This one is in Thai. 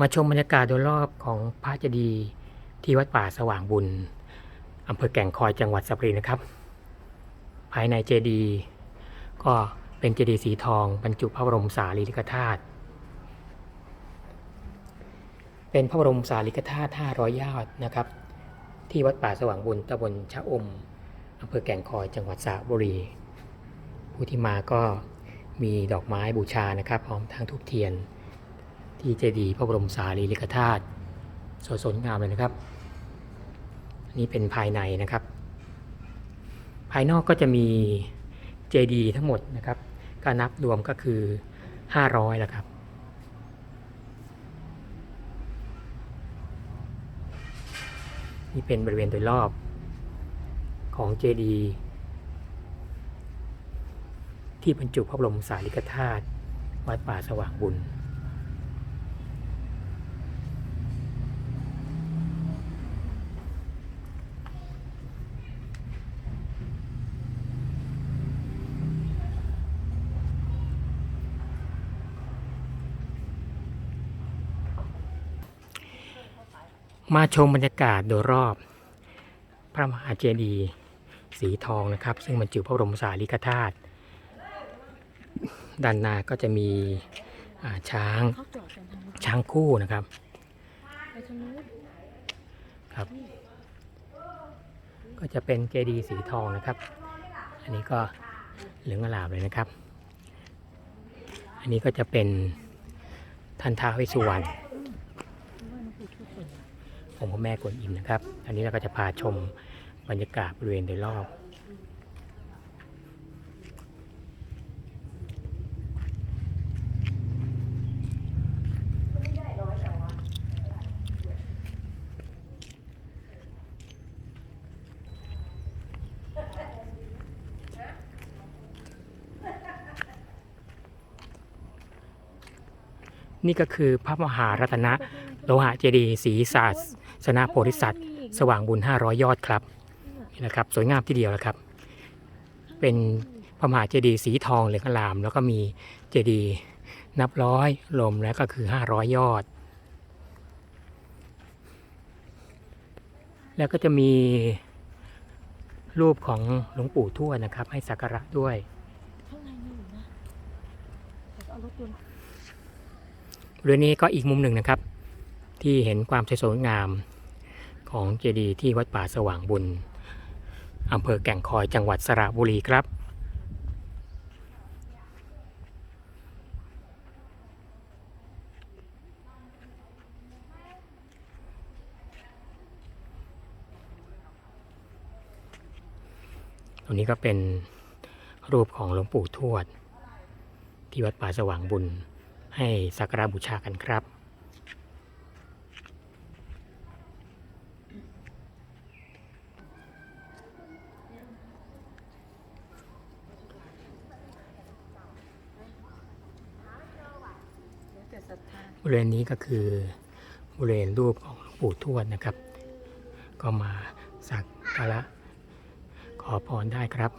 มาชมบรรยากาศโดยรอบของพระเจดีย์ที่วัดป่าสว่างบุญอำเภอแก่งคอยจังหวัดสระบุรีนะครับ ภายในเจดีย์ก็เป็นเจดีย์สีทองบรรจุพระบรมสารีริกธาตุเป็นพระบรมสารีริกธาตุ500 ยอดนะครับ ที่วัดป่าสว่างบุญตำบลชะอมอำเภอแก่งคอยจังหวัดสระบุรี ผู้ที่มาก็มีดอกไม้บูชานะครับ พร้อมทั้งทูบเทียน ที่เจดีย์พระบรมสารีริกธาตุสวยสดงามเลยนะครับอันนี้เป็นภายในนะครับ ภายนอกก็จะมีเจดีย์ทั้งหมดนะครับก็นับรวมก็คือ 500แล้วครับนี่เป็นบริเวณโดยรอบของเจดีย์ที่บรรจุพระบรมสารีริกธาตุวัดป่าสว่างบุญ มาชมบรรยากาศโดยรอบ พระมหาเจดีย์สีทองนะครับ ซึ่งบรรจุพระบรมสารีริกธาตุด้านหน้าก็จะมีช้างช้างคู่นะครับครับ ก็จะเป็นเจดีย์สีทองนะครับ อันนี้ก็เหลืองอลามเลยนะครับ อันนี้ก็จะเป็นท่านท้าวเวสสุวรรณ ว่าน้องปู่ช่วยเปิด องค์พระแม่กวนอิมนะครับ อันนี้เราก็จะพาชมบรรยากาศบริเวณโดยรอบนี่ก็คือพระมหารัตนะโลหะเจดีย์ศรีศาส นาโพธิสัตว์ สว่างบุญ 500 ยอดครับนี่นะครับสวยงามทีเดียวนะครับ เป็นพระมหาเจดีย์สีทองเหลืองอลาม แล้วก็มีเจดีย์นับร้อยลมแล้วก็คือ 500 ยอด แล้วก็จะมีรูปของหลวงปู่ทวดนะครับ ให้สักการะด้วยข้างในมีอยู่นะเดี๋ยวเอารถยนต์เรื่องนี้ก็อีกมุมหนึ่งนะครับ ที่เห็นความสวยงาม ของเจดีย์ที่วัดป่าสว่างบุญอำเภอแก่งคอยจังหวัดสระบุรีครับ ตรงนี้ก็เป็นรูปของหลวงปู่ทวด ที่วัดป่าสว่างบุญให้สักการบูชากันครับ แล้วแต่ศรัทธา บริเวณนี้ก็คือบริเวณรูปของหลวงปู่ทวดนะครับ ก็มาสักการะขอพรได้ครับ